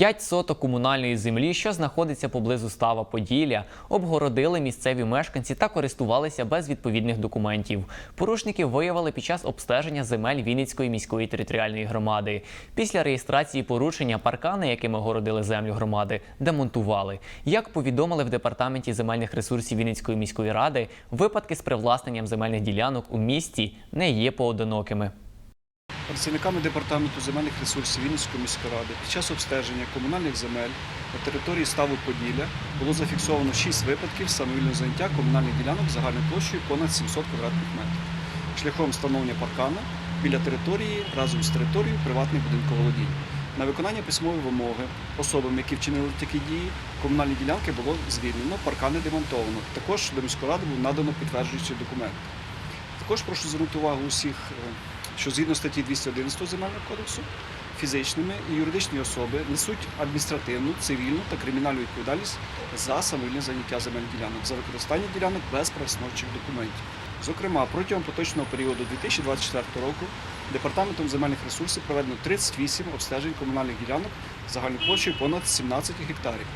П'ять соток комунальної землі, що знаходиться поблизу става Поділля, обгородили місцеві мешканці та користувалися без відповідних документів. Порушників виявили під час обстеження земель Вінницької міської територіальної громади. Після реєстрації порушення паркани, якими огородили землю громади, демонтували. Як повідомили в департаменті земельних ресурсів Вінницької міської ради, випадки з привласненням земельних ділянок у місті не є поодинокими. Працівниками департаменту земельних ресурсів Вінницької міської ради під час обстеження комунальних земель на території ставу Поділля було зафіксовано 6 випадків самовільного заняття комунальних ділянок загальною площею понад 700 квадратних метрів шляхом встановлення паркана біля території разом з територією приватних будинковолодінь. На виконання письмової вимоги особам, які вчинили такі дії, комунальні ділянки було звільнено, паркани демонтовано. Також до міської ради був надано підтверджуючий документ. Також прошу звернути увагу усіх, е, що згідно статті 211 Земельного кодексу фізичними і юридичні особи несуть адміністративну, цивільну та кримінальну відповідальність за самовільне заняття земельних ділянок, за використання ділянок без правосновчих документів. Зокрема, протягом поточного періоду 2024 року департаментом земельних ресурсів проведено 38 обстежень комунальних ділянок загальною площею понад 17 гектарів.